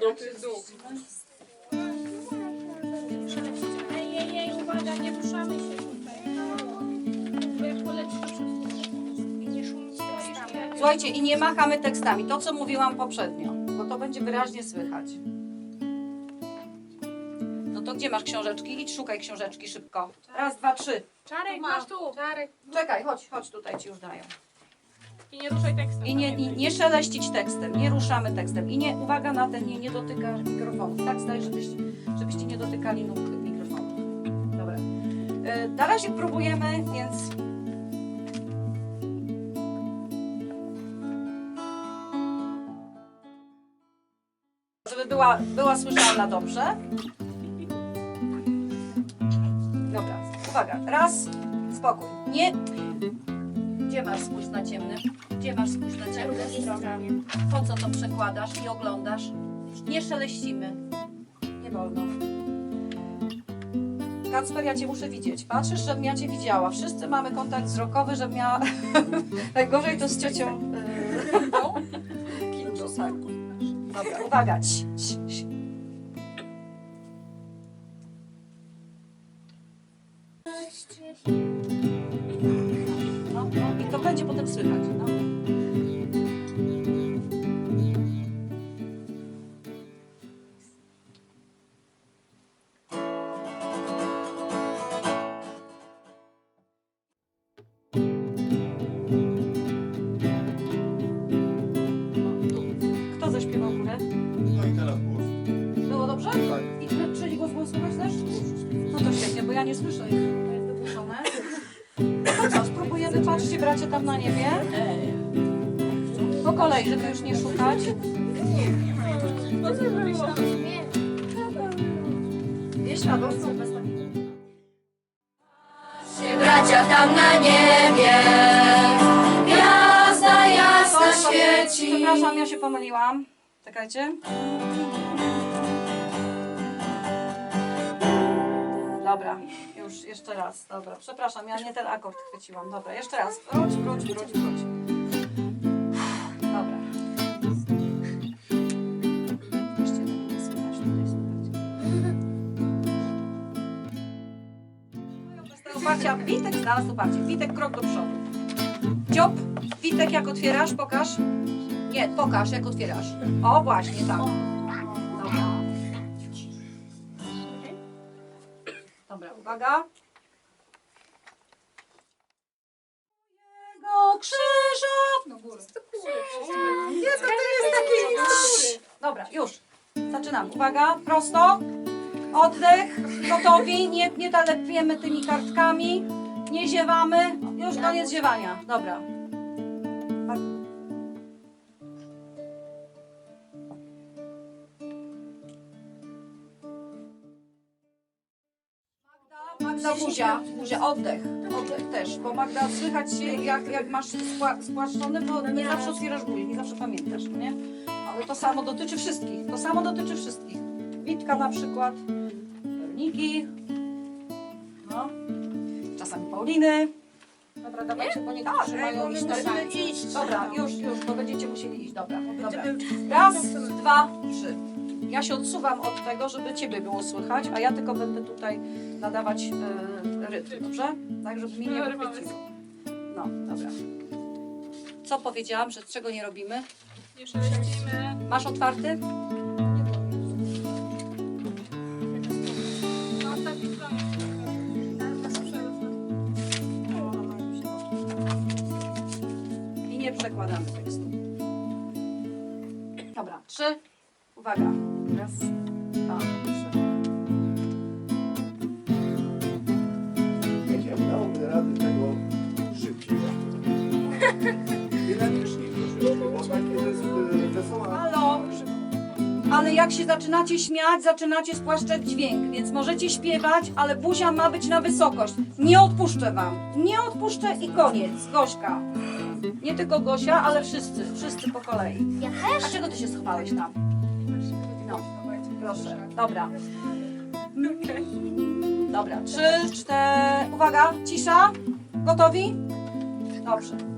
Dół. Ej, ej, ej, uwaga, nie ruszamy się tutaj. Bo jak poleci, to wszystko. I nie szumić tekstami. Słuchajcie, i nie machamy tekstami. To, co mówiłam poprzednio, bo to będzie wyraźnie słychać. No to gdzie masz książeczki? Idź szukaj książeczki szybko. Raz, dwa, trzy. Czarek, masz tu. Czarek. Czekaj, chodź, chodź tutaj ci już daję. I nie ruszaj tekstem. I nie, nie, nie szeleścić tekstem, nie ruszamy tekstem. I nie, uwaga na ten, nie, nie dotyka mikrofonu. Tak staj, żebyście, żebyście nie dotykali nóg mikrofonu. Dobra. E, Na razie próbujemy, więc... Żeby była, była słyszalna dobrze. Dobra, uwaga. Raz, spokój. Nie... Gdzie masz spójrz na ciemny? Gdzie masz spójrz na ciemny? Po co to przekładasz i oglądasz? Nie szeleścimy. Nie wolno. Kacper, ja Cię muszę widzieć. Patrzysz, żebym ja Cię widziała. Wszyscy mamy kontakt wzrokowy, żebym miała... Najgorzej to z ciocią... Yy... Kim tak. Dobra, uwaga. Cii. No, no, I to będzie potem słychać. No. Tak. I czy- trzeci głos było słychać też? No to świetnie, bo ja nie słyszę ich. To jest wygłuszone. No co, spróbujemy, patrzcie bracie tam na niebie. Po kolei, żeby już nie szukać. Wieś radością bez. Się bracia tam na niebie. Gwiazda jasna świeci. Przepraszam, ja się pomyliłam. Czekajcie. Dobra, już jeszcze raz. Dobra, przepraszam, ja nie ten akord chwyciłam. Dobra, jeszcze raz. Wróć, wróć, wróć, wróć. Dobra. Jeszcze uparcia. Witek znalazł uparcie. Witek krok do przodu. Dziób. Witek jak otwierasz, pokaż. Nie, pokaż jak otwierasz. O, właśnie, tak. Uwaga. Jego krzyża. No góry. Nie, to, to jest taki... Dobra, już. Zaczynam. Uwaga, prosto. Oddech. Gotowi. Nie, nie talepiemy tymi kartkami. Nie ziewamy. Już koniec ziewania. Dobra. Magda, buzia, buzia, oddech, oddech też, bo Magda słychać się jak, jak masz spła, spłaszczony, bo nie zawsze otwierasz buzię, nie zawsze pamiętasz, no nie? Ale to samo dotyczy wszystkich, to samo dotyczy wszystkich. Witka na przykład, Niki, no, czasami Pauliny. Dobra, dawajcie, bo niektórzy mają iść iść. Dobra, już, już, bo będziecie musieli iść, dobra, dobra. Raz, dwa, trzy. Ja się odsuwam od tego, żeby Ciebie było słychać, a ja tylko będę tutaj nadawać e, rytm, dobrze? Tak, żeby mi nie wychwyciło. No, dobra. Co powiedziałam, że czego nie robimy? Nie szeleścimy. Masz otwarty? I nie przekładamy tekstu. Dobra, trzy. Uwaga. Raz, dwa, trzy. Jak ja dałoby rady tego szybciej. Dynamiczniej troszeczkę, bo takie jest e, wesoła. Halo! Ale jak się zaczynacie śmiać, zaczynacie spłaszczać dźwięk, więc możecie śpiewać, ale buzia ma być na wysokość. Nie odpuszczę wam. Nie odpuszczę i koniec. Gośka. Nie tylko Gosia, ale wszyscy. Wszyscy po kolei. Ja A czego ty się schowałeś tam? No, proszę. Dobra. Dobra, trzy, cztery. Uwaga, cisza. Gotowi? Dobrze.